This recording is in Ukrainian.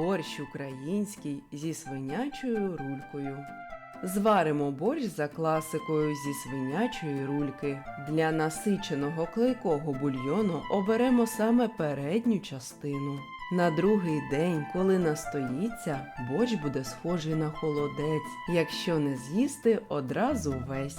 борщ український зі свинячою рулькою. Зваримо борщ за класикою зі свинячої рульки. Для насиченого клейкого бульйону оберемо саме передню частину. На другий день, коли настоїться, борщ буде схожий на холодець, якщо не з'їсти одразу весь.